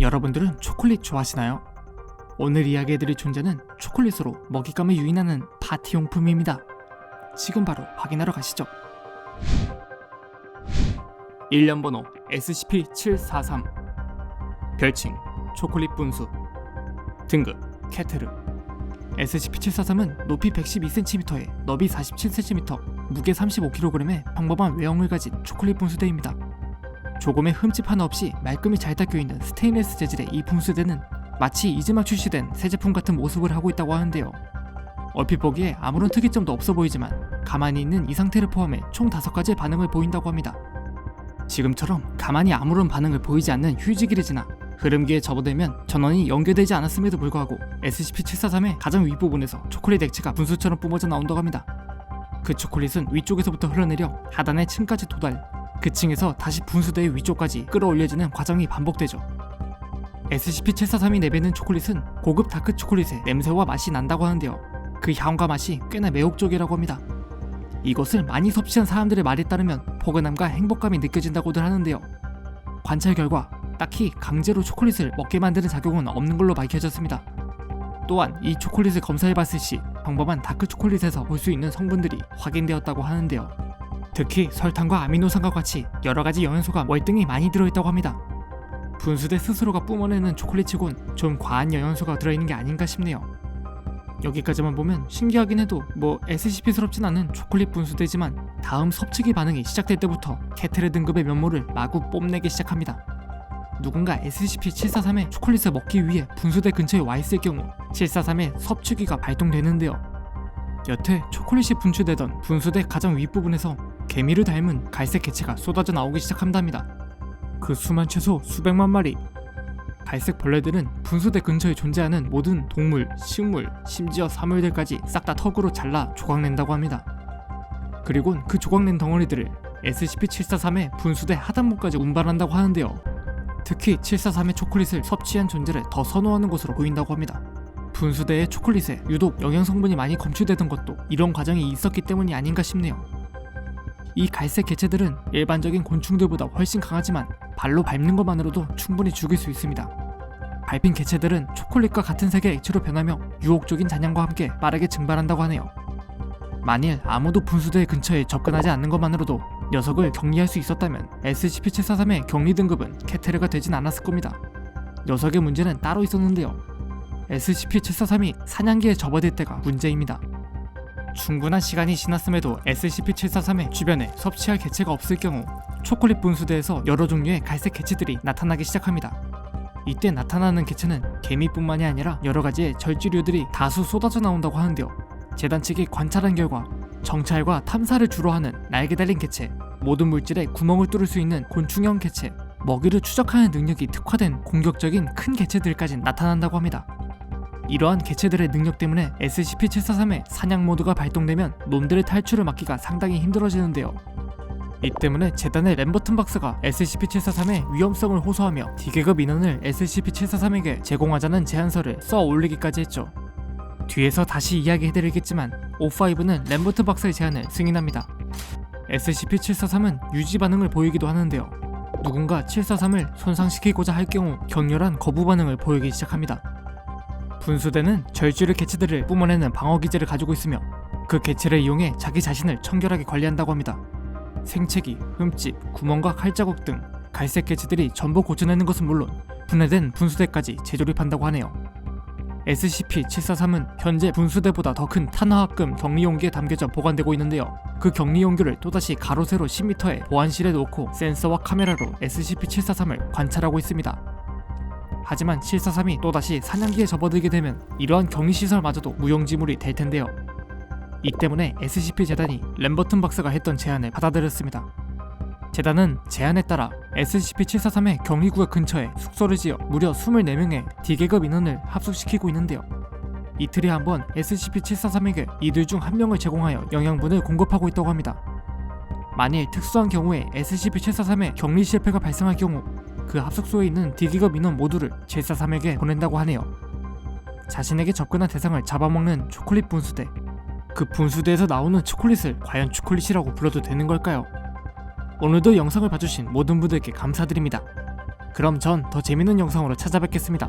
여러분들은 초콜릿 좋아하시나요? 오늘 이야기해드릴 존재는 초콜릿으로 먹잇감을 유인하는 파티용품입니다. 지금 바로 확인하러 가시죠. 1년 번호 SCP-743 별칭 초콜릿 분수 등급 캐테르 SCP-743은 높이 112cm에 너비 47cm, 무게 35kg의 평범한 외형을 가진 초콜릿 분수대입니다. 조금의 흠집 하나 없이 말끔히 잘 닦여 있는 스테인레스 재질의 이 분수대는 마치 이즈막 출시된 새 제품 같은 모습을 하고 있다고 하는데요. 얼핏 보기에 아무런 특이점도 없어 보이지만 가만히 있는 이 상태를 포함해 총 5가지의 반응을 보인다고 합니다. 지금처럼 가만히 아무런 반응을 보이지 않는 휴지기를 지나 흐름기에 접어들면 전원이 연결되지 않았음에도 불구하고 SCP-743의 가장 윗부분에서 초콜릿 액체가 분수처럼 뿜어져 나온다고 합니다. 그 초콜릿은 위쪽에서부터 흘러내려 하단의 층까지 도달, 그 층에서 다시 분수대의 위쪽까지 끌어올려지는 과정이 반복되죠. SCP-743이 내뱉는 초콜릿은 고급 다크 초콜릿의 냄새와 맛이 난다고 하는데요. 그 향과 맛이 꽤나 매혹적이라고 합니다. 이것을 많이 섭취한 사람들의 말에 따르면 포근함과 행복감이 느껴진다고들 하는데요. 관찰 결과 딱히 강제로 초콜릿을 먹게 만드는 작용은 없는 걸로 밝혀졌습니다. 또한 이 초콜릿을 검사해봤을 시 평범한 다크 초콜릿에서 볼 수 있는 성분들이 확인되었다고 하는데요. 특히 설탕과 아미노산과 같이 여러 가지 영양소가 월등히 많이 들어있다고 합니다. 분수대 스스로가 뿜어내는 초콜릿치곤 좀 과한 영양소가 들어있는 게 아닌가 싶네요. 여기까지만 보면 신기하긴 해도 뭐 SCP스럽진 않은 초콜릿 분수대지만 다음 섭취기 반응이 시작될 때부터 캐테르 등급의 면모를 마구 뽐내기 시작합니다. 누군가 SCP-743의 초콜릿을 먹기 위해 분수대 근처에 와 있을 경우 743의 섭취기가 발동되는데요. 여태 초콜릿이 분출되던 분수대 가장 윗부분에서 개미를 닮은 갈색 개체가 쏟아져 나오기 시작한답니다. 그 수만 최소 수백만 마리. 갈색 벌레들은 분수대 근처에 존재하는 모든 동물, 식물, 심지어 사물들까지 싹 다 턱으로 잘라 조각낸다고 합니다. 그리곤 그 조각낸 덩어리들을 SCP-743의 분수대 하단부까지 운반한다고 하는데요. 특히 743의 초콜릿을 섭취한 존재를 더 선호하는 것으로 보인다고 합니다. 분수대의 초콜릿에 유독 영양 성분이 많이 검출되던 것도 이런 과정이 있었기 때문이 아닌가 싶네요. 이 갈색 개체들은 일반적인 곤충들보다 훨씬 강하지만 발로 밟는 것만으로도 충분히 죽일 수 있습니다. 밟힌 개체들은 초콜릿과 같은 색의 액체로 변하며 유혹적인 잔향과 함께 빠르게 증발한다고 하네요. 만일 아무도 분수대 근처에 접근하지 않는 것만으로도 녀석을 격리할 수 있었다면 SCP-743의 격리 등급은 캐테르가 되진 않았을 겁니다. 녀석의 문제는 따로 있었는데요. SCP-743이 사냥기에 접어들 때가 문제입니다. 충분한 시간이 지났음에도 SCP-743의 주변에 섭취할 개체가 없을 경우 초콜릿 분수대에서 여러 종류의 갈색 개체들이 나타나기 시작합니다. 이때 나타나는 개체는 개미뿐만이 아니라 여러 가지의 절지류들이 다수 쏟아져 나온다고 하는데요. 재단 측이 관찰한 결과 정찰과 탐사를 주로 하는 날개 달린 개체, 모든 물질에 구멍을 뚫을 수 있는 곤충형 개체, 먹이를 추적하는 능력이 특화된 공격적인 큰 개체들까지 나타난다고 합니다. 이러한 개체들의 능력 때문에 SCP-743의 사냥 모드가 발동되면 놈들의 탈출을 막기가 상당히 힘들어지는데요. 이 때문에 재단의 램버튼 박사가 SCP-743의 위험성을 호소하며 D계급 인원을 SCP-743에게 제공하자는 제안서를 써 올리기까지 했죠. 뒤에서 다시 이야기해드리겠지만 O5는 램버트 박사의 제안을 승인합니다. SCP-743은 유지 반응을 보이기도 하는데요. 누군가 743을 손상시키고자 할 경우 격렬한 거부 반응을 보이기 시작합니다. 분수대는 절주류 개체들을 뿜어내는 방어 기제를 가지고 있으며 그 개체를 이용해 자기 자신을 청결하게 관리한다고 합니다. 생채기, 흠집, 구멍과 칼자국 등 갈색 개체들이 전부 고쳐내는 것은 물론 분해된 분수대까지 재조립한다고 하네요. SCP-743은 현재 분수대보다 더 큰 탄화합금 격리 용기에 담겨져 보관되고 있는데요. 그 격리 용기를 또다시 가로 세로 10m의 보안실에 놓고 센서와 카메라로 SCP-743을 관찰하고 있습니다. 하지만 743이 또다시 사냥기에 접어들게 되면 이러한 격리시설마저도 무용지물이 될 텐데요. 이 때문에 SCP 재단이 램버튼 박사가 했던 제안을 받아들였습니다. 재단은 제안에 따라 SCP-743의 격리구역 근처에 숙소를 지어 무려 24명의 D계급 인원을 합숙시키고 있는데요. 이틀에 한 번 SCP-743에게 이들 중 한 명을 제공하여 영양분을 공급하고 있다고 합니다. 만일 특수한 경우에 SCP-743의 격리 실패가 발생할 경우 그 합숙소에 있는 D계급 인원 모두를 743에게 보낸다고 하네요. 자신에게 접근한 대상을 잡아먹는 초콜릿 분수대. 그 분수대에서 나오는 초콜릿을 과연 초콜릿이라고 불러도 되는 걸까요? 오늘도 영상을 봐주신 모든 분들께 감사드립니다. 그럼 전 더 재밌는 영상으로 찾아뵙겠습니다.